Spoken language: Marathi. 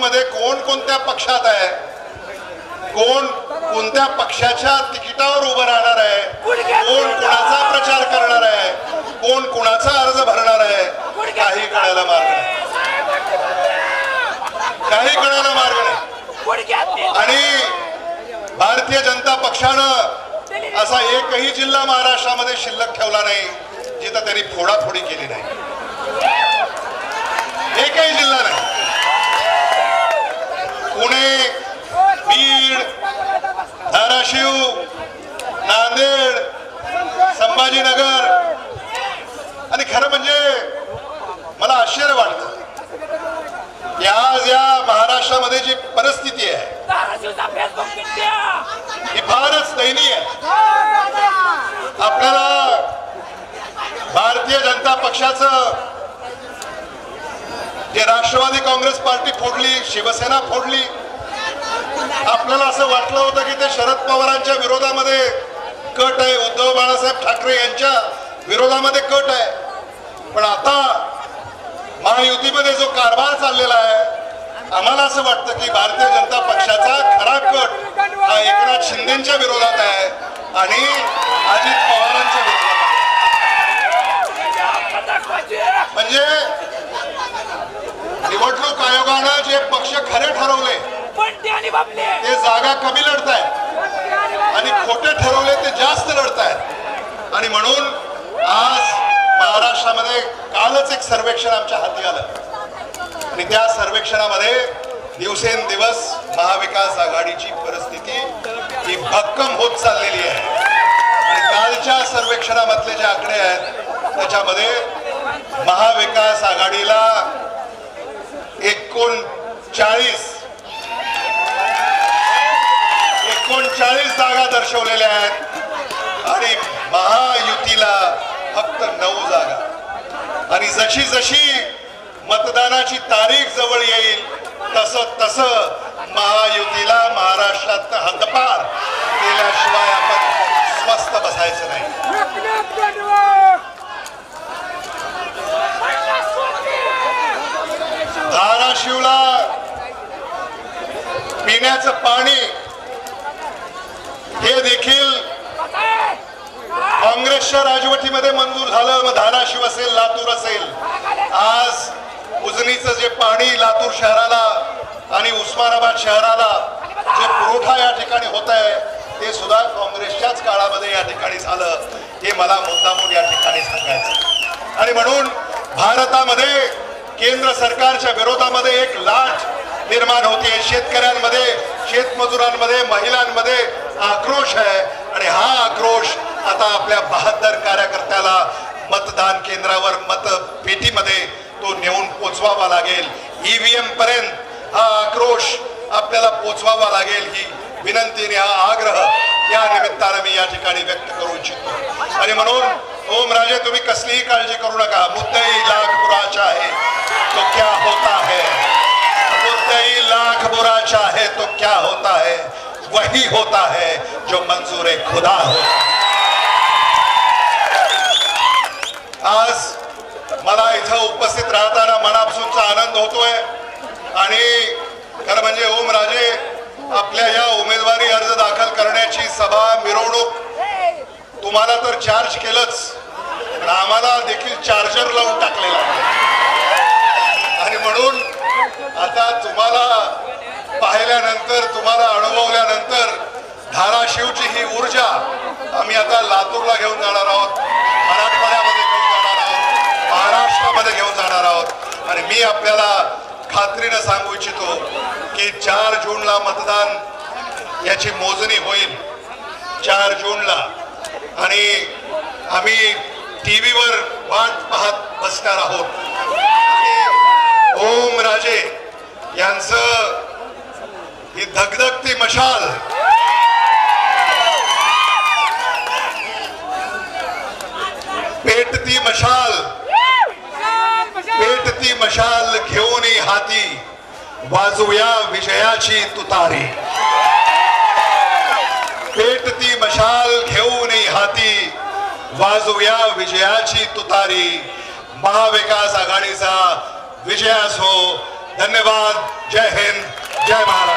महायुतीमध्ये कोण कोणत्या पक्षात आहे? कोण कोणत्या पक्षाच्या तिकिटावर उभं राहणार आहे? कोण कोणाचा प्रचार करणार आहे? कोण कोणाचा अर्ज भरणार आहे? काही कळायला मार्ग नाही. काही कळायला मार्ग नाही. आणि भारतीय जनता पक्षानं असा एकही जिल्हा महाराष्ट्रामध्ये शिल्लक ठेवला नाही जिथं त्यांनी फोडाफोडी केली नाही एकही जिल्हा नाही पुणे बीड धाराशिव नांदेड संभाजीनगर आणि खरं म्हणजे मला आश्चर्य वाटत आज या महाराष्ट्रामध्ये जी परिस्थिती आहे ही फारच दयनीय आपल्याला भारतीय जनता पक्षाचं जे राष्ट्रवादी काँग्रेस पार्टी फोडली शिवसेना फोडली आपल्याला असं वाटलं होतं की ते शरद पवारांच्या विरोधामध्ये कट आहे. उद्धव बाळासाहेब ठाकरे यांच्या विरोधामध्ये कट आहे. पण आता महायुतीमध्ये जो कारभार चाललेला आहे आम्हाला असं वाटतं की भारतीय जनता पक्षाचा खरा कट हा एकनाथ शिंदेच्या विरोधात आहे आणि अजित पवारांच्या विरोधात आहे. म्हणजे निवडणूक आयोगानं जे पक्ष खरे ठरवले ते जागा कमी लढतायत आणि खोटे ठरवले ते जास्त लढतायत आणि म्हणून आज महाराष्ट्रामध्ये कालच एक सर्वेक्षण आमच्या हाती आलं. आणि त्या सर्वेक्षणामध्ये दिवसेंदिवस महाविकास आघाडीची परिस्थिती ही भक्कम होत चाललेली आहे. आणि कालच्या सर्वेक्षणामधले जे आकडे आहेत त्याच्यामध्ये महाविकास आघाडीला एकोणचाळीस एकोणचाळीस जागा दर्शवलेल्या आहेत. आणि महायुतीला फक्त नऊ जागा. आणि जशी जशी मतदानाची तारीख जवळ येईल तस तस महायुतीला महाराष्ट्रात हद्दपार केल्याशिवाय आपण स्वस्त बसायचं नाही. धाराशिवला पिण्याचं पाणी हे देखील काँग्रेसच्या राजवटीमध्ये मंजूर झालं मग धाराशिव असेल लातूर असेल. आज उजनीचं जे पाणी लातूर शहराला आणि उस्मानाबाद शहराला जे पुरवठा या ठिकाणी होत आहे ते सुद्धा काँग्रेसच्याच काळामध्ये या ठिकाणी झालं. हे मला मुद्दामून या ठिकाणी सांगायचं आणि म्हणून भारतामध्ये केंद्र सरकारच्या विरोधामध्ये एक लाट निर्माण होते शेतकऱ्यांमध्ये शेतमजुरांमध्ये महिलांमध्ये आक्रोश आहे. आणि हा आक्रोश आता आपल्या बहात्तर कार्यकर्त्याला मतदान केंद्रावर मत पेटीमध्ये तो नेऊन पोचवावा लागेल. ईव्हीएम पर्यंत हा आक्रोश आपल्याला पोचवावा लागेल ही विनंतीने हा आग्रह या निमित्तानं मी या ठिकाणी व्यक्त करू इच्छितो. आणि म्हणून ओम राजे तुम्ही कसलीही काळजी करू नका. मुद्दई लाख बुराचा आहे. तो क्या होता है? मुद्दई लाख बुराचा आहे. तो क्या होता है? वही होता है जो मंजूर खुदा होता है आज मला इथं उपस्थित राहताना मनापासूनचा आनंद होतोय आणि खरं म्हणजे ओम राजे आपल्या या उमेदवारी अर्ज दाखल करण्याची सभा मिरवणूक. तुम्हाला तर चार्ज केलंच. पण आम्हाला देखील चार्जर लावून टाकलेला आहे. आणि म्हणून आता तुम्हाला पाहिल्यानंतर तुम्हाला अनुभवल्यानंतर धाराशिवची ही ऊर्जा आम्ही आता लातूरला घेऊन जाणार आहोत. मराठवाड्यामध्ये घेऊन जाणार आहोत. महाराष्ट्रामध्ये घेऊन जाणार आहोत. आणि मी आपल्याला खात्रीनं सांगू इच्छितो की चार जूनला मतदान याची मोजणी होईल. चार जूनला. आणि आम्ही टी व्हीवर वाट पाहत बसणार आहोत. ओम राजे यांचं ही धगधगती मशाल. पेटती मशाल. मशाल घेऊन हाती. वाजूया विजयाची तुतारी. पेटती मशाल घेऊन हाती. वाजूया विजयाची तुतारी. महाविकास आघाडीचा विजय असो धन्यवाद. जय हिंद. जय महाराष्ट्र.